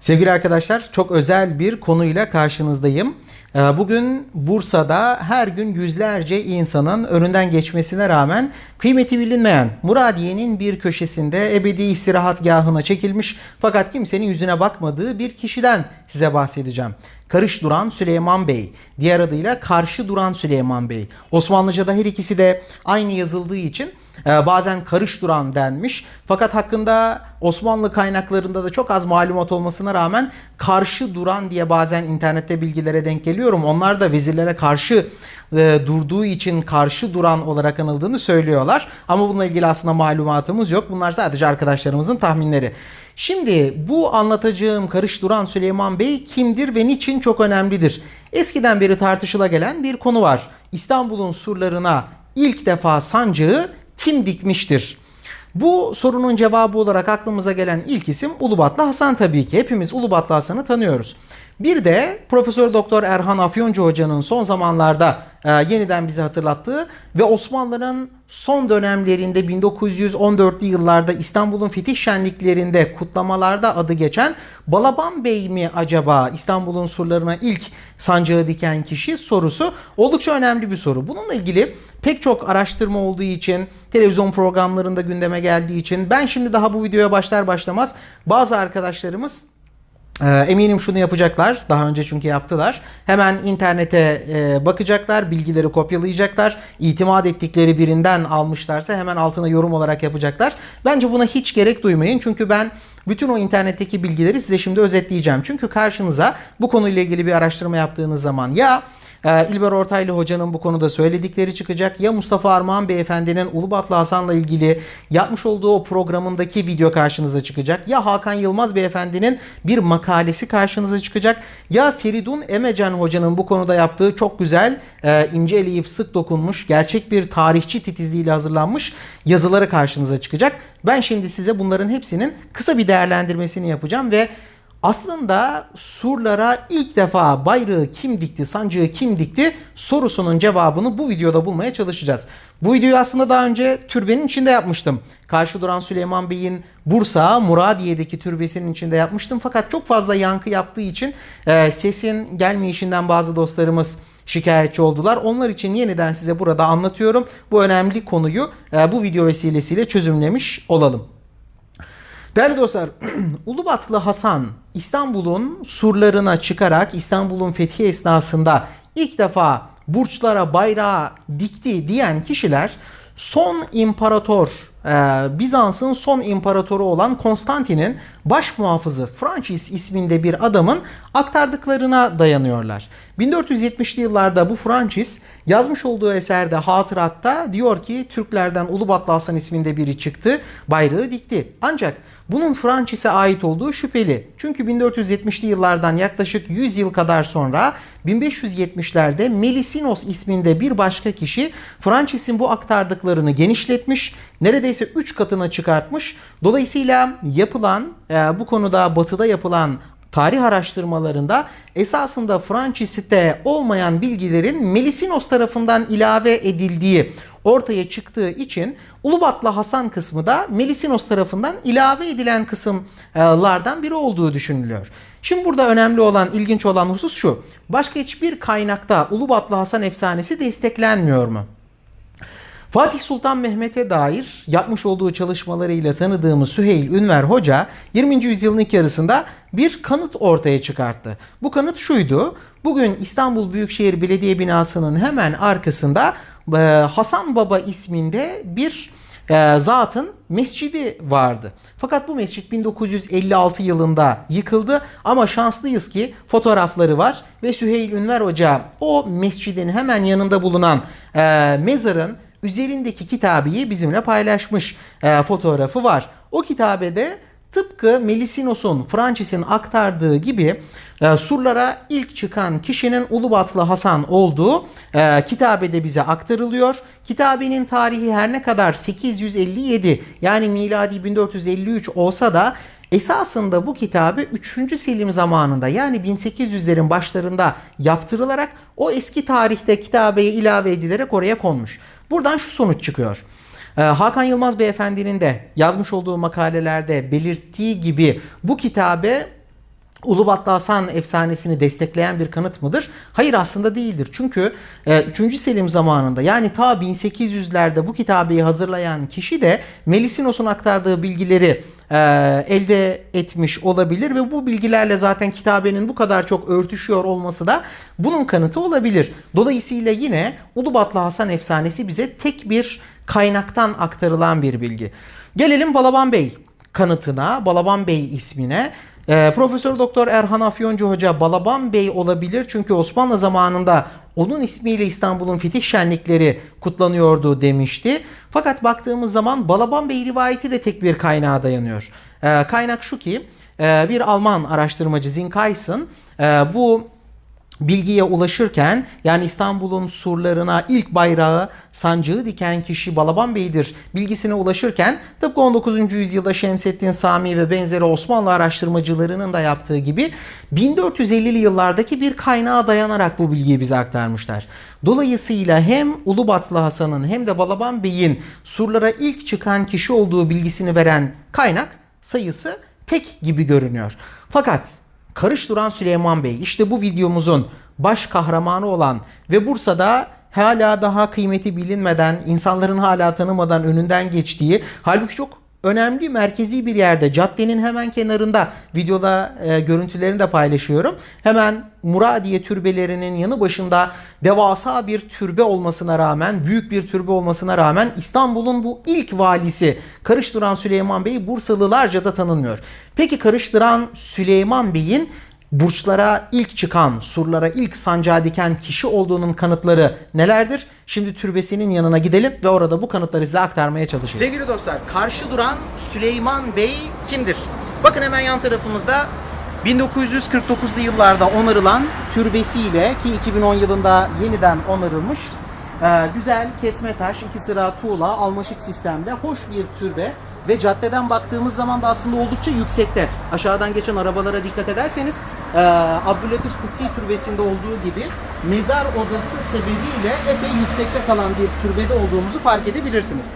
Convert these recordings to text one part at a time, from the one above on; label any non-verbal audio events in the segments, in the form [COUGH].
Sevgili arkadaşlar çok özel bir konuyla karşınızdayım. Ee, Bugün Bursa'da her gün yüzlerce insanın önünden geçmesine rağmen kıymeti bilinmeyen Muradiye'nin bir köşesinde ebedi istirahatgahına çekilmiş fakat kimsenin yüzüne bakmadığı bir kişiden size bahsedeceğim. Karış Duran Süleyman Bey, diğer adıyla Karşı Duran Süleyman Bey. Osmanlıca'da her ikisi de aynı yazıldığı için bazen karış duran denmiş. Fakat hakkında Osmanlı kaynaklarında da çok az malumat olmasına rağmen karşı duran diye bazen internette bilgilere denk geliyorum. Onlar da vezirlere karşı e, durduğu için karşı duran olarak anıldığını söylüyorlar. Ama bununla ilgili aslında malumatımız yok. Bunlar sadece arkadaşlarımızın tahminleri. Şimdi bu anlatacağım karış duran Süleyman Bey kimdir ve niçin çok önemlidir? Eskiden beri tartışıla gelen bir konu var. İstanbul'un surlarına ilk defa sancağı kim dikmiştir? Bu sorunun cevabı olarak aklımıza gelen ilk isim Ulubatlı Hasan tabii ki. Hepimiz Ulubatlı Hasan'ı tanıyoruz. Bir de Profesör Doktor Erhan Afyoncu Hoca'nın son zamanlarda e, yeniden bize hatırlattığı ve Osmanlı'nın son dönemlerinde 1914'lü yıllarda İstanbul'un fetih şenliklerinde kutlamalarda adı geçen Balaban Bey mi acaba İstanbul'un surlarına ilk sancağı diken kişi sorusu oldukça önemli bir soru. Bununla ilgili pek çok araştırma olduğu için, televizyon programlarında gündeme geldiği için ben şimdi daha bu videoya başlar başlamaz bazı arkadaşlarımız eminim şunu yapacaklar. Daha önce çünkü yaptılar. Hemen internete e, bakacaklar, bilgileri kopyalayacaklar. İtimat ettikleri birinden almışlarsa hemen altına yorum olarak yapacaklar. Bence buna hiç gerek duymayın. Çünkü ben bütün o internetteki bilgileri size şimdi özetleyeceğim. Çünkü karşınıza bu konuyla ilgili bir araştırma yaptığınız zaman ya ee, İlber Ortaylı hocanın bu konuda söyledikleri çıkacak. Ya Mustafa Armağan beyefendinin Ulubatlı Hasan'la ilgili yapmış olduğu o programındaki video karşınıza çıkacak. Ya Hakan Yılmaz beyefendinin bir makalesi karşınıza çıkacak. Ya Feridun Emecan hocanın bu konuda yaptığı çok güzel, e, ince sık dokunmuş, gerçek bir tarihçi titizliğiyle hazırlanmış yazıları karşınıza çıkacak. Ben şimdi size bunların hepsinin kısa bir değerlendirmesini yapacağım ve aslında surlara ilk defa bayrağı kim dikti, sancağı kim dikti sorusunun cevabını bu videoda bulmaya çalışacağız. Bu videoyu aslında daha önce türbenin içinde yapmıştım. Karşı duran Süleyman Bey'in Bursa Muradiye'deki türbesinin içinde yapmıştım. Fakat çok fazla yankı yaptığı için e, sesin gelmeyişinden bazı dostlarımız şikayetçi oldular. Onlar için yeniden size burada anlatıyorum. Bu önemli konuyu e, bu video vesilesiyle çözümlemiş olalım. Değerli dostlar, [CLEARS THROAT] Ulubatlı Hasan İstanbul'un surlarına çıkarak İstanbul'un fethi esnasında ilk defa burçlara bayrağı dikti diyen kişiler son imparator, e, Bizans'ın son imparatoru olan Konstantin'in baş muhafızı Francis isminde bir adamın aktardıklarına dayanıyorlar. 1470'li yıllarda bu Francis yazmış olduğu eserde hatıratta diyor ki Türklerden Ulubatlı Hasan isminde biri çıktı, bayrağı dikti. Ancak bunun Francis'e ait olduğu şüpheli. Çünkü 1470'li yıllardan yaklaşık 100 yıl kadar sonra 1570'lerde Melisinos isminde bir başka kişi Francis'in bu aktardıklarını genişletmiş, neredeyse 3 katına çıkartmış. Dolayısıyla yapılan e, bu konuda batıda yapılan tarih araştırmalarında esasında Francis'te olmayan bilgilerin Melisinos tarafından ilave edildiği ortaya çıktığı için Ulubatlı Hasan kısmı da Melisinos tarafından ilave edilen kısımlardan biri olduğu düşünülüyor. Şimdi burada önemli olan, ilginç olan husus şu. Başka hiçbir kaynakta Ulubatlı Hasan efsanesi desteklenmiyor mu? Fatih Sultan Mehmet'e dair yapmış olduğu çalışmalarıyla tanıdığımız Süheyl Ünver Hoca 20. yüzyılın ilk yarısında bir kanıt ortaya çıkarttı. Bu kanıt şuydu. Bugün İstanbul Büyükşehir Belediye binasının hemen arkasında e, Hasan Baba isminde bir e, zatın mescidi vardı. Fakat bu mescit 1956 yılında yıkıldı ama şanslıyız ki fotoğrafları var ve Süheyl Ünver Hoca o mescidin hemen yanında bulunan e, mezarın üzerindeki kitabeyi bizimle paylaşmış e, fotoğrafı var. O kitabede tıpkı Melisinos'un, Francis'in aktardığı gibi e, surlara ilk çıkan kişinin Ulubatlı Hasan olduğu e, kitabede bize aktarılıyor. Kitabenin tarihi her ne kadar 857 yani miladi 1453 olsa da Esasında bu kitabı 3. Selim zamanında yani 1800'lerin başlarında yaptırılarak o eski tarihte kitabeye ilave edilerek oraya konmuş. Buradan şu sonuç çıkıyor. Ee, Hakan Yılmaz Beyefendi'nin de yazmış olduğu makalelerde belirttiği gibi bu kitabe Ulubatlı Hasan efsanesini destekleyen bir kanıt mıdır? Hayır aslında değildir. Çünkü e, 3. Selim zamanında yani ta 1800'lerde bu kitabeyi hazırlayan kişi de Melisinos'un aktardığı bilgileri e, elde etmiş olabilir ve bu bilgilerle zaten kitabenin bu kadar çok örtüşüyor olması da bunun kanıtı olabilir. Dolayısıyla yine Ulubatlı Hasan efsanesi bize tek bir kaynaktan aktarılan bir bilgi. Gelelim Balaban Bey kanıtına, Balaban Bey ismine. Ee, Profesör Doktor Erhan Afyoncu Hoca Balaban Bey olabilir çünkü Osmanlı zamanında onun ismiyle İstanbul'un fetih şenlikleri kutlanıyordu demişti. Fakat baktığımız zaman Balaban Bey rivayeti de tek bir kaynağa dayanıyor. Ee, kaynak şu ki e, bir Alman araştırmacı Zinkaysın e, bu bilgiye ulaşırken yani İstanbul'un surlarına ilk bayrağı sancağı diken kişi Balaban Bey'dir bilgisine ulaşırken tıpkı 19. yüzyılda Şemsettin Sami ve benzeri Osmanlı araştırmacılarının da yaptığı gibi 1450'li yıllardaki bir kaynağa dayanarak bu bilgiyi bize aktarmışlar. Dolayısıyla hem Ulubatlı Hasan'ın hem de Balaban Bey'in surlara ilk çıkan kişi olduğu bilgisini veren kaynak sayısı tek gibi görünüyor. Fakat Karış duran Süleyman Bey işte bu videomuzun baş kahramanı olan ve Bursa'da hala daha kıymeti bilinmeden, insanların hala tanımadan önünden geçtiği, halbuki çok önemli merkezi bir yerde caddenin hemen kenarında videoda e, görüntülerini de paylaşıyorum. Hemen Muradiye türbelerinin yanı başında devasa bir türbe olmasına rağmen, büyük bir türbe olmasına rağmen İstanbul'un bu ilk valisi Karıştıran Süleyman Bey Bursalılarca da tanınmıyor. Peki Karıştıran Süleyman Bey'in burçlara ilk çıkan, surlara ilk sancağı diken kişi olduğunun kanıtları nelerdir? Şimdi türbesinin yanına gidelim ve orada bu kanıtları size aktarmaya çalışayım. Sevgili dostlar, karşı duran Süleyman Bey kimdir? Bakın hemen yan tarafımızda 1949'lu yıllarda onarılan türbesiyle ki 2010 yılında yeniden onarılmış ee, güzel kesme taş, iki sıra tuğla, almaşık sistemde hoş bir türbe ve caddeden baktığımız zaman da aslında oldukça yüksekte. Aşağıdan geçen arabalara dikkat ederseniz e, Abdülatif Kutsi Türbesi'nde olduğu gibi mezar odası sebebiyle epey yüksekte kalan bir türbede olduğumuzu fark edebilirsiniz.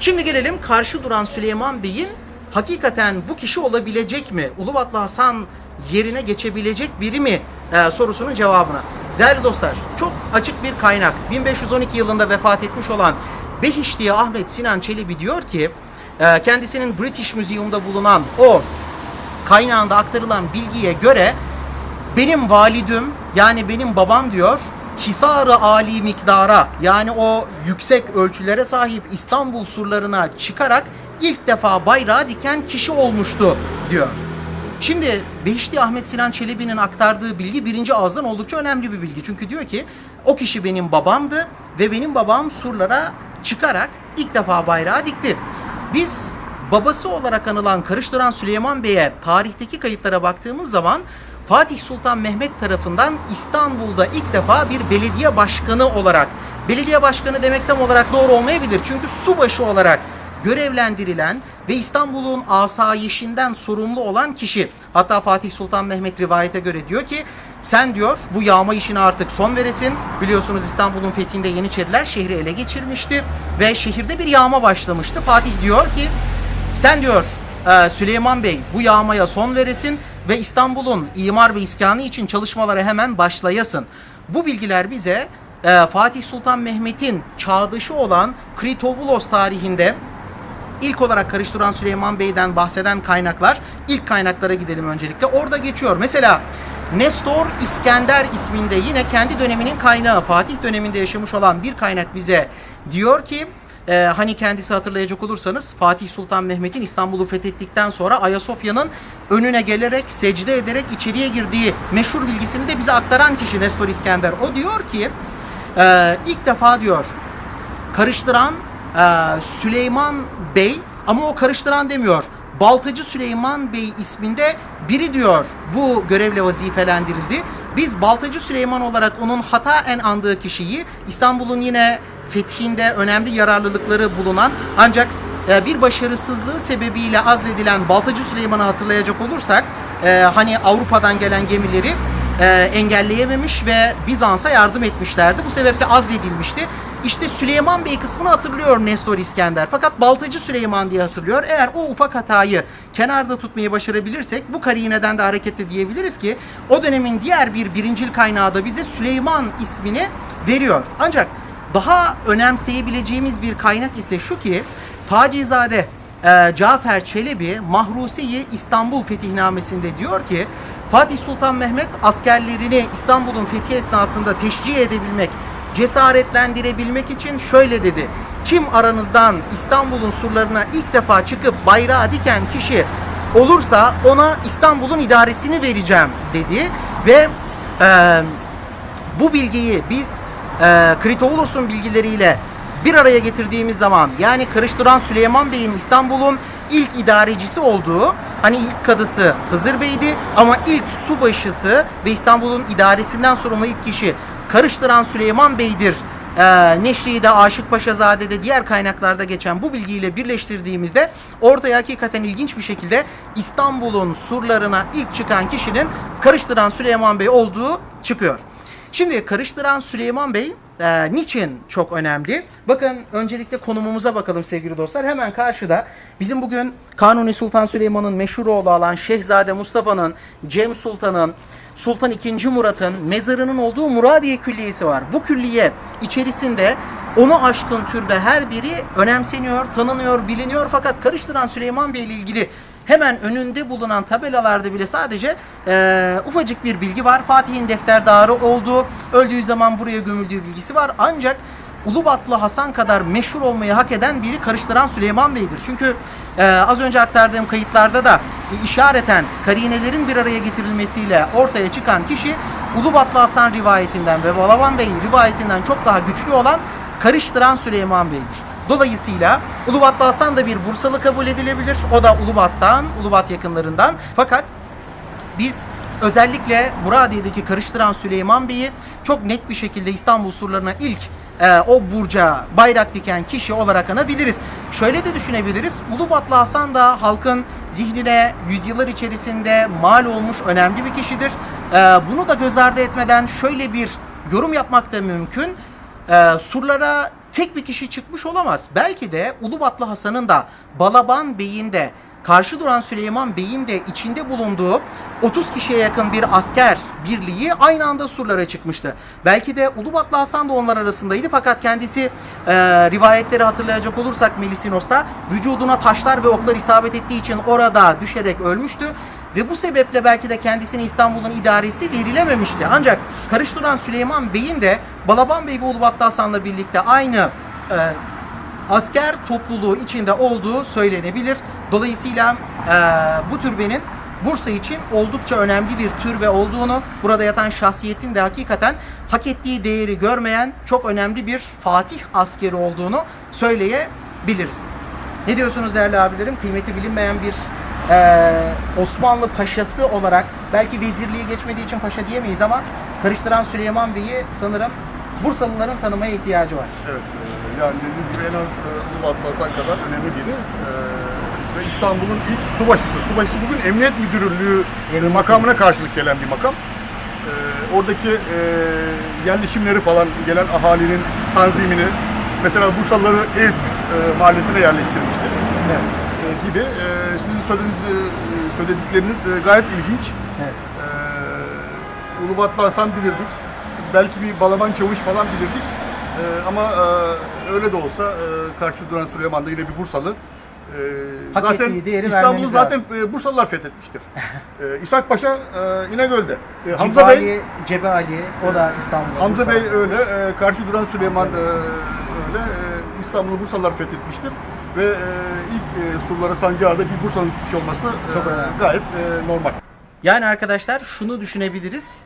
Şimdi gelelim karşı duran Süleyman Bey'in hakikaten bu kişi olabilecek mi? Ulubatlı Hasan yerine geçebilecek biri mi e, sorusunun cevabına. Değerli dostlar, çok açık bir kaynak. 1512 yılında vefat etmiş olan Behiştiye Ahmet Sinan Çelebi diyor ki, e, kendisinin British Museum'da bulunan o kaynağında aktarılan bilgiye göre benim validüm yani benim babam diyor Hisar-ı Ali miktara yani o yüksek ölçülere sahip İstanbul surlarına çıkarak ilk defa bayrağı diken kişi olmuştu diyor. Şimdi Behişti Ahmet Sinan Çelebi'nin aktardığı bilgi birinci ağızdan oldukça önemli bir bilgi. Çünkü diyor ki o kişi benim babamdı ve benim babam surlara çıkarak ilk defa bayrağı dikti. Biz babası olarak anılan Karıştıran Süleyman Bey'e tarihteki kayıtlara baktığımız zaman Fatih Sultan Mehmet tarafından İstanbul'da ilk defa bir belediye başkanı olarak, belediye başkanı demek tam olarak doğru olmayabilir. Çünkü subaşı olarak görevlendirilen ve İstanbul'un asayişinden sorumlu olan kişi. Hatta Fatih Sultan Mehmet rivayete göre diyor ki sen diyor bu yağma işine artık son veresin. Biliyorsunuz İstanbul'un fethinde Yeniçeriler şehri ele geçirmişti ve şehirde bir yağma başlamıştı. Fatih diyor ki sen diyor e, Süleyman Bey bu yağmaya son veresin ve İstanbul'un imar ve iskanı için çalışmalara hemen başlayasın. Bu bilgiler bize e, Fatih Sultan Mehmet'in çağdaşı olan Kritovulos tarihinde ilk olarak karıştıran Süleyman Bey'den bahseden kaynaklar ilk kaynaklara gidelim öncelikle. Orada geçiyor. Mesela Nestor İskender isminde yine kendi döneminin kaynağı Fatih döneminde yaşamış olan bir kaynak bize diyor ki e, hani kendisi hatırlayacak olursanız Fatih Sultan Mehmet'in İstanbul'u fethettikten sonra Ayasofya'nın önüne gelerek secde ederek içeriye girdiği meşhur bilgisini de bize aktaran kişi Nestor İskender. O diyor ki e, ilk defa diyor karıştıran e, Süleyman Bey ama o karıştıran demiyor. Baltacı Süleyman Bey isminde biri diyor bu görevle vazifelendirildi. Biz Baltacı Süleyman olarak onun hataen andığı kişiyi İstanbul'un yine fethinde önemli yararlılıkları bulunan ancak e, bir başarısızlığı sebebiyle azledilen Baltacı Süleyman'ı hatırlayacak olursak e, hani Avrupa'dan gelen gemileri e, engelleyememiş ve Bizans'a yardım etmişlerdi. Bu sebeple azledilmişti. İşte Süleyman Bey kısmını hatırlıyor Nestor İskender. Fakat Baltacı Süleyman diye hatırlıyor. Eğer o ufak hatayı kenarda tutmayı başarabilirsek bu karineden de hareketle diyebiliriz ki o dönemin diğer bir birincil kaynağı da bize Süleyman ismini veriyor. Ancak daha önemseyebileceğimiz bir kaynak ise şu ki Tacizade e, Cafer Çelebi Mahrusi İstanbul Fetihnamesinde diyor ki Fatih Sultan Mehmet askerlerini İstanbul'un fethi esnasında teşcih edebilmek, cesaretlendirebilmek için şöyle dedi. Kim aranızdan İstanbul'un surlarına ilk defa çıkıp bayrağı diken kişi olursa ona İstanbul'un idaresini vereceğim dedi ve e, bu bilgiyi biz e, Kritoulos'un bilgileriyle bir araya getirdiğimiz zaman yani karıştıran Süleyman Bey'in İstanbul'un ilk idarecisi olduğu hani ilk kadısı Hızır Bey'di ama ilk subaşısı ve İstanbul'un idaresinden sorumlu ilk kişi karıştıran Süleyman Bey'dir. E, Neşri'de, Aşık Paşazade'de diğer kaynaklarda geçen bu bilgiyle birleştirdiğimizde ortaya hakikaten ilginç bir şekilde İstanbul'un surlarına ilk çıkan kişinin karıştıran Süleyman Bey olduğu çıkıyor. Şimdi karıştıran Süleyman Bey e, niçin çok önemli? Bakın öncelikle konumumuza bakalım sevgili dostlar. Hemen karşıda bizim bugün Kanuni Sultan Süleyman'ın meşhur oğlu olan Şehzade Mustafa'nın, Cem Sultan'ın, Sultan II. Murat'ın mezarının olduğu Muradiye Külliyesi var. Bu külliye içerisinde onu aşkın türbe her biri önemseniyor, tanınıyor, biliniyor. Fakat karıştıran Süleyman Bey ile ilgili hemen önünde bulunan tabelalarda bile sadece e, ufacık bir bilgi var. Fatih'in defterdarı olduğu, öldüğü zaman buraya gömüldüğü bilgisi var. Ancak Ulubatlı Hasan kadar meşhur olmayı hak eden biri karıştıran Süleyman Bey'dir. Çünkü e, az önce aktardığım kayıtlarda da e, işareten karinelerin bir araya getirilmesiyle ortaya çıkan kişi Ulubatlı Hasan rivayetinden ve Balaban Bey rivayetinden çok daha güçlü olan karıştıran Süleyman Bey'dir. Dolayısıyla Ulubatlı Hasan da bir Bursalı kabul edilebilir. O da Ulubat'tan, Ulubat yakınlarından. Fakat biz özellikle Muradiye'deki karıştıran Süleyman Bey'i çok net bir şekilde İstanbul surlarına ilk e, o burca bayrak diken kişi olarak anabiliriz. Şöyle de düşünebiliriz. Ulubatlı Hasan da halkın zihnine yüzyıllar içerisinde mal olmuş önemli bir kişidir. E, bunu da göz ardı etmeden şöyle bir yorum yapmak da mümkün. E, surlara tek bir kişi çıkmış olamaz. Belki de Ulubatlı Hasan'ın da Balaban Bey'in de karşı duran Süleyman Bey'in de içinde bulunduğu 30 kişiye yakın bir asker birliği aynı anda surlara çıkmıştı. Belki de Ulubatlı Hasan da onlar arasındaydı fakat kendisi e, rivayetleri hatırlayacak olursak Melisinos'ta vücuduna taşlar ve oklar isabet ettiği için orada düşerek ölmüştü. Ve bu sebeple belki de kendisine İstanbul'un idaresi verilememişti. Ancak karıştıran Süleyman Bey'in de Balaban Bey ve Ulubatlı Hasan'la birlikte aynı e, asker topluluğu içinde olduğu söylenebilir. Dolayısıyla e, bu türbenin Bursa için oldukça önemli bir türbe olduğunu, burada yatan şahsiyetin de hakikaten hak ettiği değeri görmeyen çok önemli bir Fatih askeri olduğunu söyleyebiliriz. Ne diyorsunuz değerli abilerim? Kıymeti bilinmeyen bir e, Osmanlı paşası olarak belki vezirliği geçmediği için paşa diyemeyiz ama karıştıran Süleyman Bey'i sanırım Bursalıların tanımaya ihtiyacı var. Evet, e, yani dediğiniz gibi en az e, Ulubatlı Hasan kadar önemli biri. E, ve İstanbul'un ilk subaşısı. Subaşısı bugün emniyet müdürlüğü makamına karşılık gelen bir makam. E, oradaki e, yerleşimleri falan gelen ahalinin tanzimini, mesela Bursalıları ev e, mahallesine yerleştirmiştir. Evet. E, gibi. E, sizin söylediğiniz, e, söyledikleriniz e, gayet ilginç. evet. Ee, Ulubatlı Hasan bilirdik. Belki bir Balaban Çavuş falan bilirdik. Ee, ama e, öyle de olsa e, karşı duran Süleyman da yine bir Bursalı. Ee, Hak zaten ettiği değeri İstanbul'u vermemiz zaten e, Bursalılar fethetmiştir. [LAUGHS] ee, İshak Paşa e, İnegöl'de. Ee, Hamza Cibali, Bey Cebe Ali, o da İstanbul'da. Hamza Bursa. Bey öyle, e, karşı duran Süleyman e, öyle. E, İstanbul'u Bursalılar fethetmiştir. Ve e, ilk e, surlara sancağı da bir Bursa'nın gitmiş olması e, Çok önemli. gayet e, normal. Yani arkadaşlar şunu düşünebiliriz.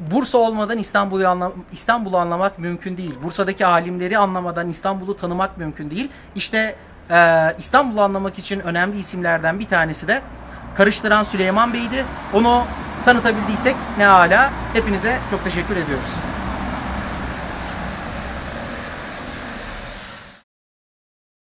Bursa olmadan İstanbul'u anla İstanbul'u anlamak mümkün değil. Bursa'daki alimleri anlamadan İstanbul'u tanımak mümkün değil. İşte e, İstanbul'u anlamak için önemli isimlerden bir tanesi de karıştıran Süleyman Bey'di. Onu tanıtabildiysek ne hala. Hepinize çok teşekkür ediyoruz.